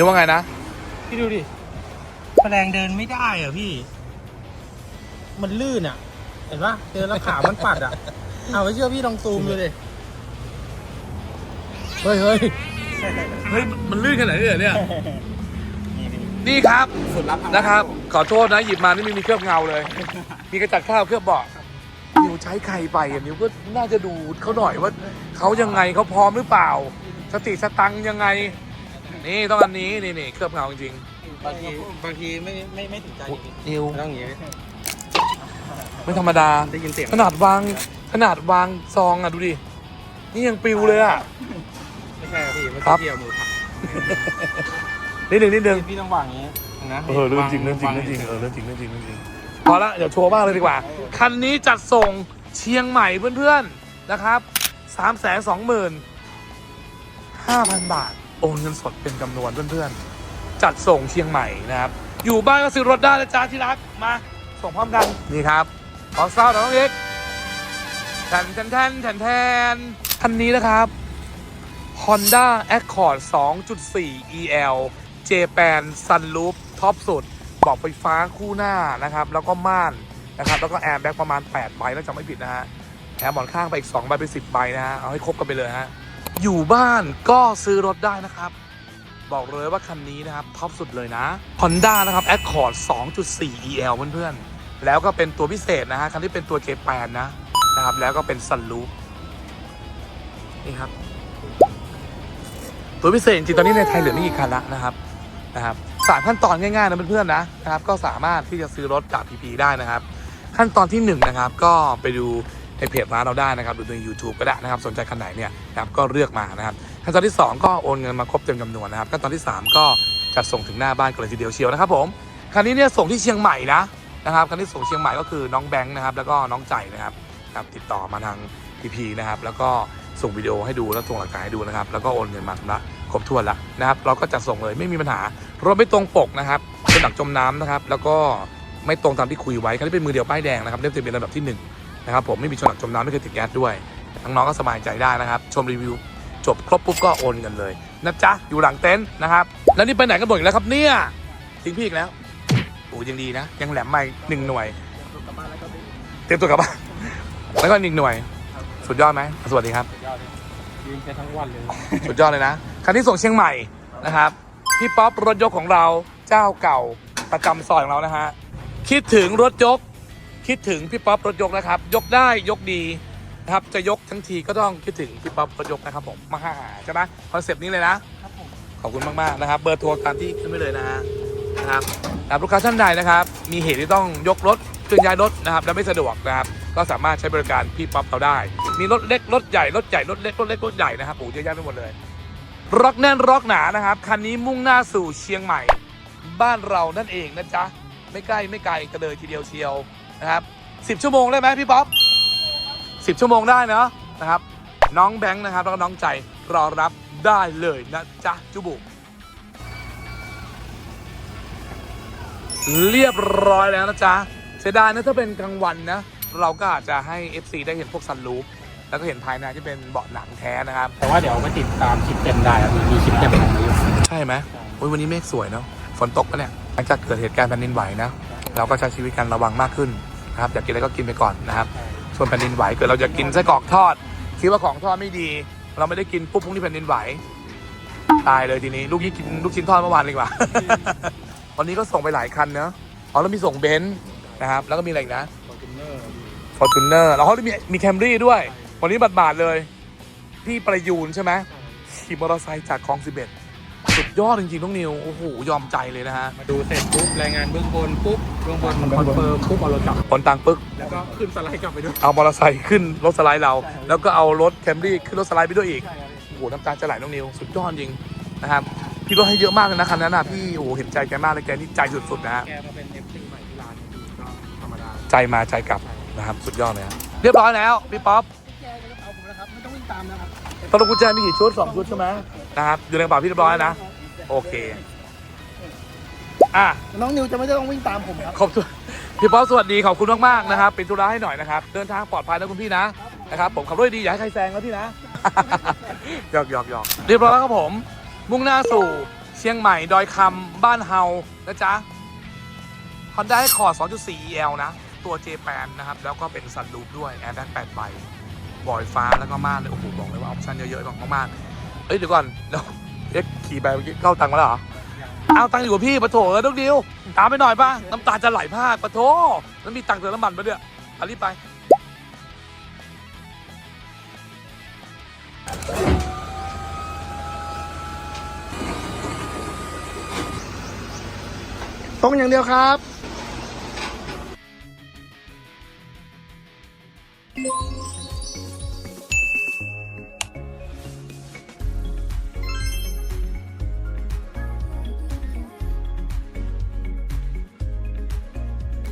นิวว่าไงนะ พี่ดูดิแมลงเดินไม่ได้อะพี่ มันลื่นอะ เห็นปะเดินแล้วขามันปัดอะ เอาไม่เชื่อพี่ลองซูมดูดิ เฮ้ยเฮ้ยเฮ้ย มันลื่นขนาดนี้เหรอเนี่ย นี่ครับสุดลับนะครับ ขอโทษนะหยิบมานี่ไม่มีเคลือบเงาเลย มีกระจัดข้าวเคลือบเบาะนิวใช้ใครไปอะนิวก็น่าจะดูเขาหน่อยว่าเขายังไงเขาพร้อมหรือเปล่า สติสตังค์ยังไง นี่ต้องอันนี้นี่นี่เคลือบเงาจริงบางทีบางทีไม่ไม่ไม่ถึงใจจริงๆนิวๆต้องอย่างงี้ไม่ธรรมดา ได้ยินเสียงขนาดวางขนาดวางซองอะดูดิ นี่ยังปลิวเลยอะ ไม่ใช่ครับพี่ไม่ครัใช่บเกี่ยวมือผักนิดหนึ่งนิดหนึ่งพี่ต้องวางอย่างงี้นะเออเรื่องจริงเรื่องจริงเรื่องจริงเออเรื่องจริงเรื่องจริงเรื่องจริงพอละเดี๋ยวโชว์บ้างเลยดีกว่า คันนี้จัดส่งเชียงใหม่เพื่อนๆนะครับสามแสนสองหมื่นห้าพันบาท โอนเงินสดเป็นจำนวนเพื่อนๆ จัดส่งเชียงใหม่นะครับ อยู่บ้านก็ซื้อรถได้นะจ๊ะที่รัก มา ส่งพร้อมกัน นี่ครับขอเศร้าหน่อยน้องเอกแทนแทนแทนแทนแทนคันนี้นะครับ Honda Accord 2.4 EL J-Pan Sunroof ท็อปสุดบอกไฟฟ้าคู่หน้านะครับ แล้วก็ม่านนะครับ แล้วก็แอร์แบ็กประมาณ 8 ใบน่าจะไม่ผิดนะฮะแถมหมอนข้างไปอีก 2 ใบเป็น10 ใบนะฮะ เอาให้ครบกันไปเลยฮะ อยู่บ้านก็ซื้อรถได้นะครับ บอกเลยว่าคันนี้นะครับท็อปสุดเลยนะ Honda นะครับ Accord 2.4 EL เพื่อนๆ แล้วก็เป็นตัวพิเศษนะฮะคันที่เป็นตัว J-Pan นะนะครับ แล้วก็เป็น Sunroof นี่ครับ ตัวพิเศษจริงๆตอนนี้ในไทยเหลือไม่กี่คันละนะครับนะครับสามขั้นตอนง่ายๆนะเพื่อนๆนะนะครับ ก็สามารถที่จะซื้อรถจาก PP ได้นะครับ ขั้นตอนที่1นงนะครับก็ไปดู ในเพจร้านเราได้นะครับดูใน YouTube ก็ได้นะครับสนใจคันไหนเนี่ยนะครับก็เลือกมานะครับขั้นตอนที่ 2 ก็โอนเงินมาครบเต็มจำนวนนะครับขั้นตอนที่ 3 ก็จัดส่งถึงหน้าบ้านกันเลยทีเดียวเชียวนะครับผมคันนี้เนี่ยส่งที่เชียงใหม่นะนะครับคันที่ส่งเชียงใหม่ก็คือน้องแบงค์นะครับแล้วก็น้องใจนะครับครับติดต่อมาทาง PP นะครับแล้วก็ส่งวิดีโอให้ดูแล้วส่งหลักฐานให้ดูนะครับแล้วก็โอนเงินมาชำระครบถ้วนล้วนะครับเราก็จะส่งเลยไม่มีปัญหารถไม่ตรงปกนะครับเป็นหนักจมน้ำนะครับแล้วก็ไม่ตรงตามที่คุยไว้คันนี้เป็นมือเดียวป้ายแดงนะครับเล่มทะเบียนลำดับที่ห นึ่งนะครับผมไม่มีชนหนักจมน้ำไม่เคยติดแก๊สด้วยทั้งน้องก็สบายใจได้นะครับชมรีวิวจบครบปุ๊บก็โอนเงินเลยนะจ๊ะอยู่หลังเต็นท์นะครับแล้วนี่ไปไหนกันหมดอีกแล้วครับเนี่ยทิ้งพี่อีกแล้วโอ้ยังดีนะ ยังแหลมใหม่หนึ่งหน่วยเตรียมตัวกลับบ้านแล้วก็อีกหน่วย สุดยอดไหมสวัสดีครับยอดเลยยืนแค่ทั้งวันเลยสุดยอดเลยนะคันที่ส่งเชียงใหม่นะครับพี่ป๊อปรถยกของเราเจ้าเก่าประจำซอยของเรานะฮะคิดถึงรถยก คิดถึงพี่ป๊อปรถยกนะครับ ยกได้ยกดีนะครับจะยกทั้งทีก็ต้องคิดถึงพี่ป๊อปรถยกนะครับผมมาหาใช่ไหมคอนเซปต์นี้เลยนะ ครับผมขอบคุณมากๆนะครับ เบอร์โทรตามที่ขึ้นไว้เลยนะฮะนะครับนะครับลูกค้าท่านใดนะครับ มีเหตุที่ต้องยกรถเคลื่อนย้ายรถนะครับและไม่สะดวกนะครับ ก็สามารถใช้บริการพี่ป๊อปเราได้ มีรถเล็กรถใหญ่รถใหญ่รถเล็กรถเล็กรถใหญ่นะครับโอ้โหเยอะแยะไปหมดเลยร็อกแน่นร็อกหนานะครับคันนี้มุ่งหน้าสู่เชียงใหม่ บ้านเรานั่นเองนะจ๊ะไม่ใกล้ไม่ไกลกันเลยทีเดียวเชียว นะครับสิบชั่วโมงได้ไหมพี่ป๊อปสิบชั่วโมงได้เนาะนะครับ น้องแบงค์นะครับแล้วก็น้องใจรอรับได้เลยนะจ๊ะจุบุเรียบร้อยแล้วนะจ๊ะเสียดายนะถ้าเป็นกลางวันนะ เราก็อาจจะให้ FC ได้เห็นพวกซันรูฟแล้วก็เห็นภายในที่เป็นเบาะหนังแท้นะครับ แต่ว่าเดี๋ยวมาติดตามคลิปเต็มได้ครับมีคลิปเต็มของอยู่ใช่ไหมโอ้ยวันนี้เมฆสวยเนาะฝนตกปะเนี่ยหลังจากเกิดเหตุการณ์แผ่นดินไหวนะ เราก็ใช้ชีวิตกันระวังมากขึ้น นะครับอยากกินอะไรก็กินไปก่อนนะครับ ส่วนแผ่นดินไหวเกิดเราจะกินไส้กรอกทอด คิดว่าของทอดไม่ดี เราไม่ได้กินปุ๊บพรุ่งนี้แผ่นดินไหว ตายเลยทีนี้ ลูกนี้กินลูกชิ้นทอดเมื่อวานดีกว่าวันนี้ก็ส่งไปหลายคันเนาะอ๋อแล้วมีส่งเบนซ์นะครับแล้วก็มีอะไรอีกนะฟอร์จูเนอร์แล้วเขามีมีแคมรี่ด้วย วันนี้บาดๆเลยพี่ประยูนใช่ไหมขี่มอเตอร์ไซค์จากคลองสิบเอ็ดสุดยอดจริงๆน้องนิวโอ้โหยอมใจเลยนะฮะ มาดูเสร็จปุ๊บรายงานเบื้องบนปุ๊บ เบื้องบนคอนเฟิร์มปุ๊บเอารถกลับ คนตังปึ๊กแล้วก็ขึ้นสไลด์กลับไปด้วย เอามอเตอร์ไซค์ขึ้นรถสไลด์เรา แล้วก็เอารถแคมรี่ขึ้นรถสไลด์ไปด้วยอีกใช่ครับโอ้โหน้ำตาจะไหลน้องนิว สุดยอดจริงนะครับ พี่ก็ให้เยอะมากเลยนะคันนั้นนะพี่ โอ้โหเห็นใจแกมากเลยแกนี่ใจสุดๆนะฮะ แกมาเป็น F4 ใหม่ที่ร้านนี่ก็ธรรมดา ใจมาใจกลับนะครับ สุดยอดเลยฮะเรียบร้อยแล้วพี่ป๊อปแกจะเอาผมนะครับ ไม่ต้องวิ่งตามนะครับตอนกุญแจมีกี่ชุดสองชุดใช่ไหมนะครับอยู่ในกระเป๋าพี่เรียบร้อยแล้วนะ โอเค อะน้องนิวจะไม่ต้องวิ่งตามผมครับขอบคุณพี่ป๊อปสวัสดีขอบคุณมากๆนะครับเป็นธุระให้หน่อยนะครับเดินทางปลอดภัยนะคุณพี่นะนะครับผมขับรถดีอย่าให้ใครแซงนะพี่นะหยอกหยอกหยอกเรียบร้อยแล้วครับผม มุ่งหน้าสู่เชียงใหม่ดอยคำบ้านเฮานะจ๊ะ Honda Accord 2.4 EL นะ ตัว J8 นะครับ แล้วก็เป็นซันรูฟด้วยแอร์แบ็ก8ใบบอยฟ้าแล้วก็ม่านเลยโอ้โหบอกเลยว่าออปชั่นเยอะๆมากๆเอ้ยเดี๋ยวก่อนเดี๋ยวเอ๊ะขี่ไปเมื่อกี้เข้าตังค์มาแล้วเหรอ เอาตังค์อยู่กับพี่ปะโถเออต้องดิวตามไปหน่อยป่ะน้ำตาจะไหลพากปะโถแล้วมีตังค์เติมน้ำมันปะเนี่ยเอารีบไป ตรงอย่างเดียวครับ